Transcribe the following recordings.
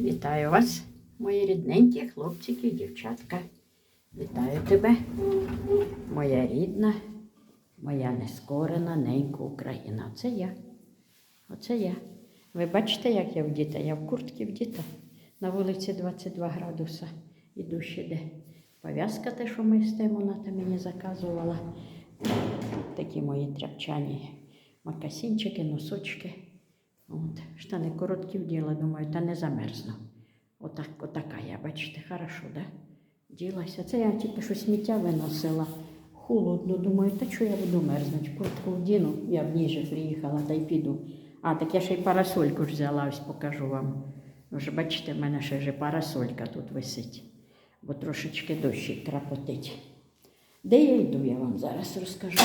Вітаю вас, мої рідненькі хлопчики, дівчатка. Вітаю тебе, моя рідна, моя нескорена ненька Україна. Оце я. Оце я. Ви бачите, як я вдіта? Я в куртці вдіта. На вулиці 22 градуса і дощ іде. Пов'язка те, що ми з тим, вона там мені заказувала. Такі мої тряпчані макасінчики, носочки. От, штани короткі вділа, думаю, та не замерзну. Отак, отака я, бачите, хорошо, да? Ділася. Це я тільки що сміття виносила. Холодно, думаю, та що я буду мерзнути? Куртку вдіну, я в ній приїхала та й піду. А, так я ще й парасольку взяла, ось покажу вам. Ви ж бачите, в мене ще ж парасолька тут висить, бо трошечки дощик крапотить. Де я йду, я вам зараз розкажу.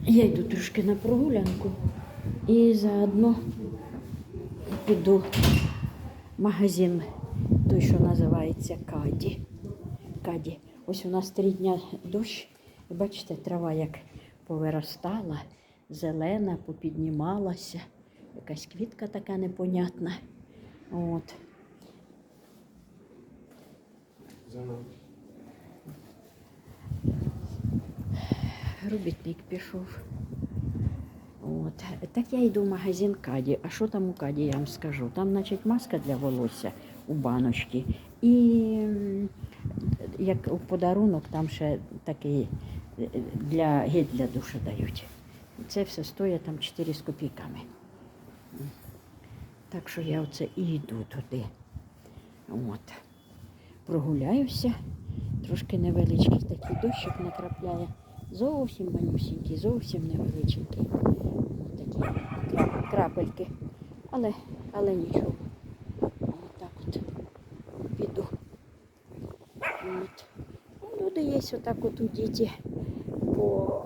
Я йду трошки на прогулянку і заодно піду в магазин, той, що називається Каді. Каді. Ось у нас три дня дощ. Бачите, трава як повиростала, зелена, попіднімалася. Якась квітка така непонятна. От. Робітник пішов. От. Так я йду в магазин Каді. А що там у Каді, я вам скажу? Там, значить, маска для волосся у баночці. І як у подарунок там ще такий е, для гель для душу дають. Це все стоїть там 4 з копійками. Так що я оце і йду туди. От. Прогуляюся. Трошки невеличкий такий дощик накрапляє. Зовсім манюсінький, зовсім невеличенький. От такі крапельки. Але, але нічого. От так от піду. От. Ну, Люди є отак от у діті по,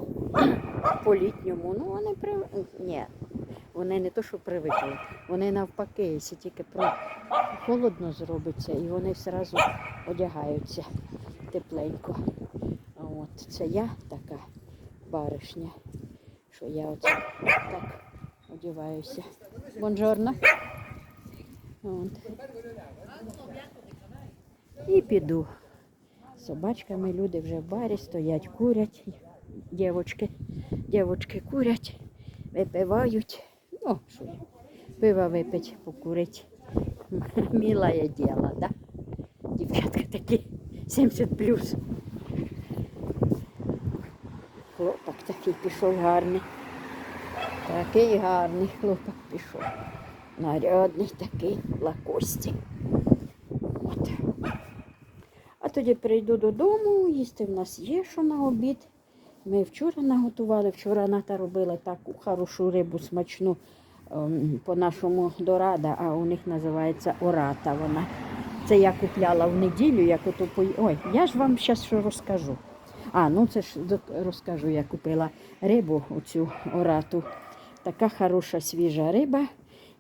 по літньому. Ну, вони при... Ні, вони не то, що привикли, вони навпаки, якщо тільки про холодно зробиться, і вони одразу одягаються тепленько. От це я така баришня, що я оце так одягаюся. Бонжорно. От. І піду. Собачками люди вже в барі стоять, курять. Дівочки, дівочки курять, випивають. Ну, що я, пиво випить, покурить. Милое діло, да? Дівчатка такі 70 плюс. Хлопок такий пішов гарний. Такий гарний хлопок пішов. Нарядний такий лакості. От. А тоді прийду додому, їсти в нас є, що на обід. Ми вчора наготували, вчора Ната робила таку хорошу рибу смачну ем, по-нашому дорада, а у них називається ората вона. Це я купляла в неділю, як ото. Ой, я ж вам зараз що розкажу. А, ну це ж розкажу, я купила рибу, оцю орату. Така хороша свіжа риба.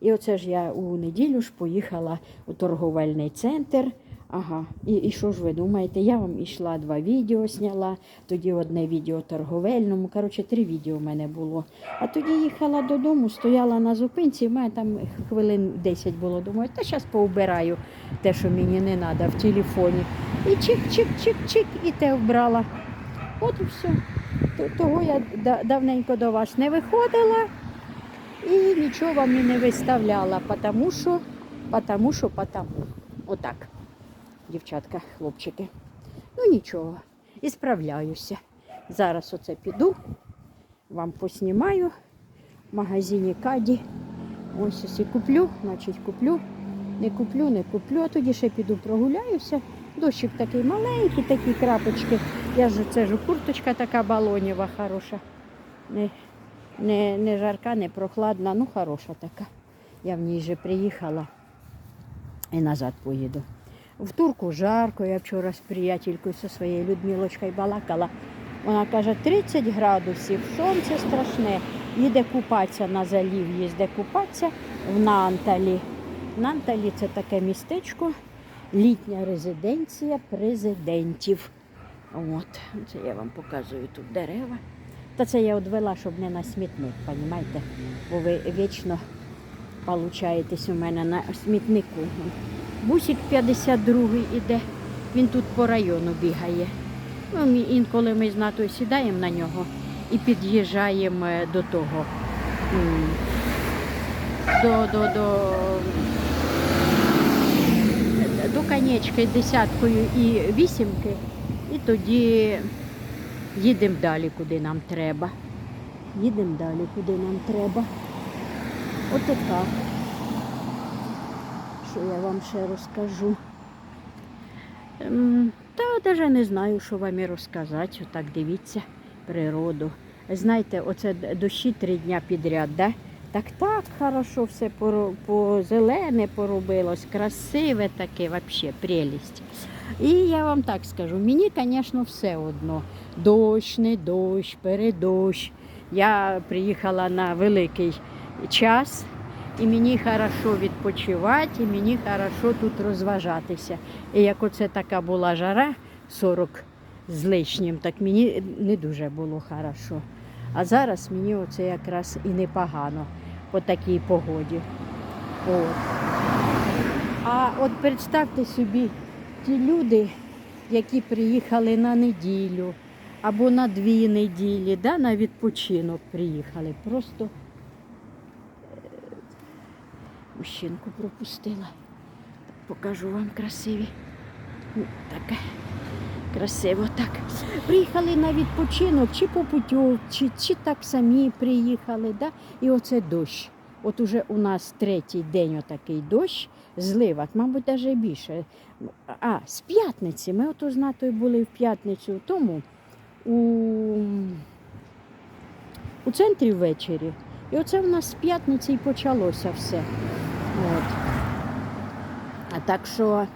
І оце ж я у неділю ж поїхала у торговельний центр. Ага, і, і що ж ви думаєте? Я вам йшла два відео, зняла, тоді одне відео торговельному. Коротше, три відео в мене було. А тоді їхала додому, стояла на зупинці, в мене там хвилин 10 було. Думаю, та зараз поубираю те, що мені не треба в телефоні. І чик-чик-чик-чик, і те вбрала. От і все. Того я давненько до вас не виходила і нічого вам і не виставляла, тому що, потому що, потому. Отак, дівчатка, хлопчики. Ну нічого, і справляюся. Зараз оце піду, вам поснімаю в магазині Каді. Ось ось і куплю, значить куплю. Не куплю, не куплю, а тоді ще піду прогуляюся. Дощик такий маленький, такі крапочки. Я ж це ж курточка така балонєва, хороша. Не, не, не жарка, не прохладна, ну хороша така. Я в ній вже приїхала і назад поїду. В турку жарко, я вчора з приятелькою зі своєю Людмилочкою балакала. Вона каже, 30 градусів, сонце страшне. Їде купатися на залів, їзде купатися в Нанталі. Нанталі це таке містечко, літня резиденція президентів. От, це я вам показую тут дерева. Та це я одвела, щоб не на смітник, розумієте? Бо ви вічно получаєтесь у мене на смітнику. Бусик 52-й іде, він тут по району бігає. Ну, інколи ми з натою сідаємо на нього і під'їжджаємо е, до того. До, до, до, до конечки десяткою і вісімки, і тоді їдемо далі, куди нам треба. Їдемо далі, куди нам треба. От так. Що я вам ще розкажу? Ем, Та навіть не знаю, що вам і розказати. Отак дивіться природу. Знаєте, оце дощі три дня підряд, да? Так так хорошо все поро- по зелене поробилось, красиве таке, взагалі, прелість. І я вам так скажу, мені, звісно, все одно. Дощ, не дощ, передощ. Я приїхала на великий час, і мені хорошо відпочивати, і мені хорошо тут розважатися. І як оце така була жара 40 з лишнім, так мені не дуже було хорошо. А зараз мені оце якраз і непогано по такій погоді. От. А от представте собі, ті люди, які приїхали на неділю або на дві неділі, да, на відпочинок приїхали. Просто е, мужчинку пропустила. Покажу вам красиві. Таке красиво так. Приїхали на відпочинок, чи по путю, чи, так самі приїхали. Да? І оце дощ. От уже у нас третій день отакий дощ, злива, мабуть, навіть більше. А, з п'ятниці. Ми ото з Натою були в п'ятницю тому у, у центрі ввечері. І оце в нас з п'ятниці і почалося все. От. А так що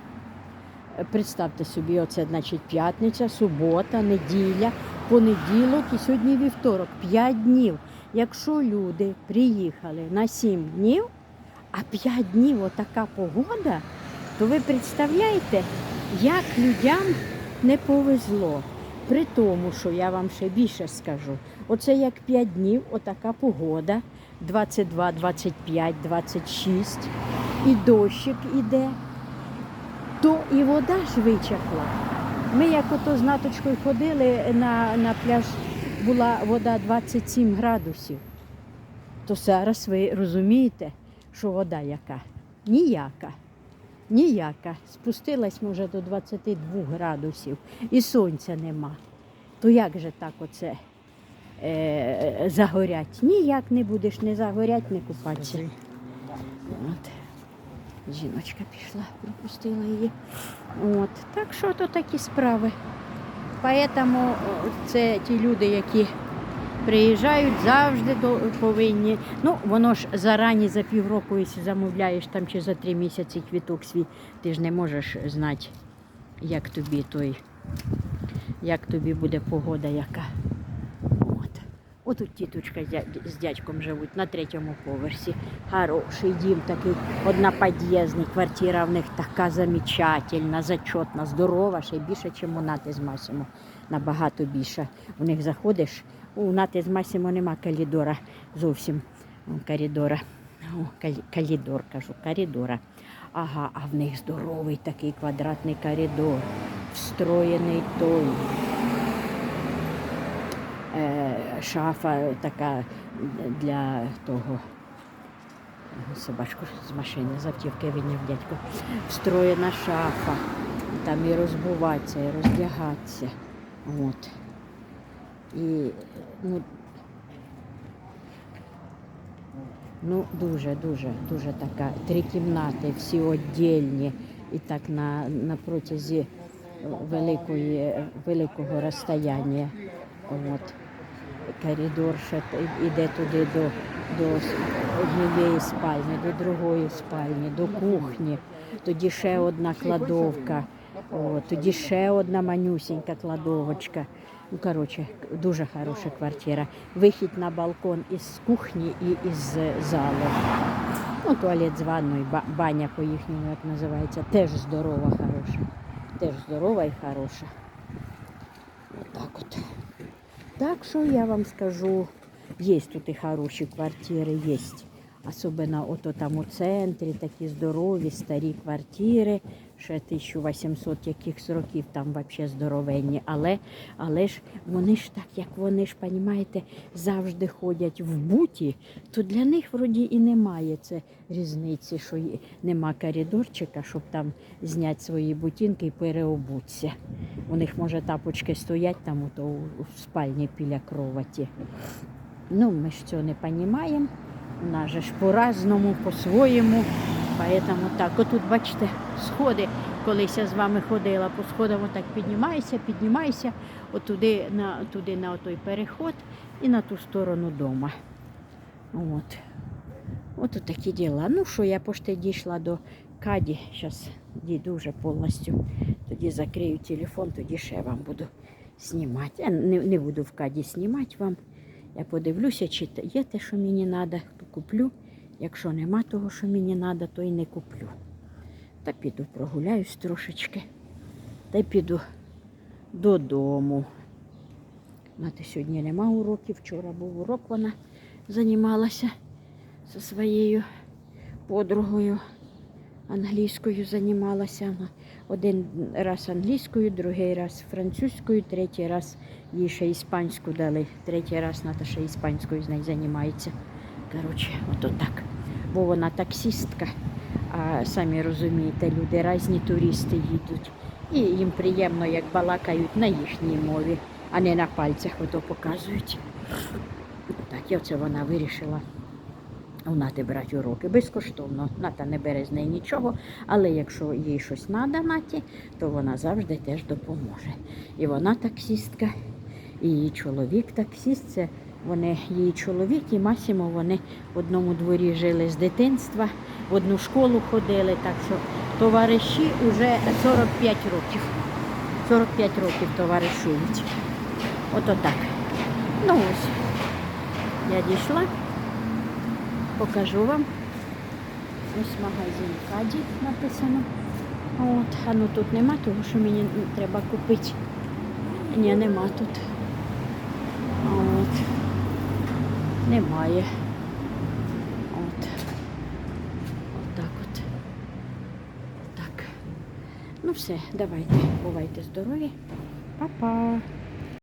представте собі, оце значить п'ятниця, субота, неділя, понеділок і сьогодні вівторок. П'ять днів. Якщо люди приїхали на сім днів, а п'ять днів отака погода, то ви представляєте, як людям не повезло. При тому, що я вам ще більше скажу, оце як 5 днів, отака погода, 22, 25, 26, і дощик іде, то і вода ж вичахла. Ми як ото з наточкою ходили на, на пляж, була вода 27 градусів. То зараз ви розумієте, що вода яка? Ніяка. Ніяка. Спустилась, може, до 22 градусів і сонця нема. То як же так оце е, загорять? Ніяк не будеш не загорять, не купатися. От. Жіночка пішла, пропустила її. От. Так що то такі справи. Поэтому це ті люди, які приїжджають, завжди повинні. Ну, воно ж зарані за півроку, якщо замовляєш там чи за три місяці квіток свій, ти ж не можеш знати, як тобі той, як тобі буде погода яка. От. Отут тіточка з дядьком живуть на третьому поверсі. Хороший дім такий, однопод'їзний, квартира в них така замечательна, зачетна, здорова, ще більше, ніж у Нати з Масімо. Набагато більше. У них заходиш, у Нати з Масімо нема коридора зовсім. Коридора. О, Коридор, кажу, коридора. Ага, а в них здоровий такий квадратний коридор, встроєний той шафа така для того. Собачку з машини з автівки виняв дядько. Встроєна шафа. Там і розбуватися, і роздягатися. От. І ну, ну дуже, дуже, дуже така. Три кімнати, всі віддільні. І так на, на протязі великої, великого розстояння. От. Коридор ще іде туди до, до однієї спальні, до другої спальні, до кухні. Тоді ще одна кладовка, о, тоді ще одна манюсінька кладовочка. Ну, коротше, дуже хороша квартира. Вихід на балкон із кухні і із зали. Ну, туалет з ванною, баня по їхньому, як називається, теж здорова, хороша. Теж здорова і хороша. Отак от. Так що я вам скажу, є тут і хороші квартири, є. Особливо ото там у центрі такі здорові, старі квартири, ще 1800 якихось років там взагалі здоровенні. Але, але ж вони ж так, як вони ж, розумієте, завжди ходять в буті, то для них вроді і немає це різниці, що нема коридорчика, щоб там зняти свої бутінки і переобутися. У них може тапочки стоять там у, у спальні біля кроваті. Ну, ми ж цього не розуміємо. У нас же ж по-разному, по-своєму. Поэтому так, отут, бачите, сходи. Колись я з вами ходила по сходам, отак піднімаюся, піднімаюся, отуди на, туди на той переход і на ту сторону дома. От. От такі діла. Ну що, я пошти дійшла до Каді. Зараз дійду вже повністю. Тоді закрию телефон, тоді ще вам буду знімати. Я не, не буду в Каді знімати вам. Я подивлюся, чи є те, що мені треба, куплю. Якщо нема того, що мені треба, то і не куплю. Та піду прогуляюсь трошечки. Та й піду додому. Знаєте, сьогодні нема уроків. Вчора був урок, вона займалася зі своєю подругою. Англійською займалася. Один раз англійською, другий раз французькою, третій раз їй ще іспанську дали. Третій раз Ната ще іспанською з нею займається. Коротше, ото так. Бо вона таксістка. А самі розумієте, люди різні туристи їдуть. І їм приємно, як балакають на їхній мові, а не на пальцях ото показують. Так, і оце вона вирішила у Нати брати уроки безкоштовно. Ната не бере з неї нічого, але якщо їй щось треба Наті, то вона завжди теж допоможе. І вона таксістка, і її чоловік таксіст. Це вони, її чоловік і Масімо, вони в одному дворі жили з дитинства, в одну школу ходили, так що товариші вже 45 років. 45 років товаришують. Ото так. Ну ось, я дійшла. Покажу вам. Ось магазин Каді написано. От, а ну тут нема того, що мені треба купити. Ні, нема тут. От. Немає. От. Отак от. Так. Ну все, давайте. Бувайте здорові. Па-па.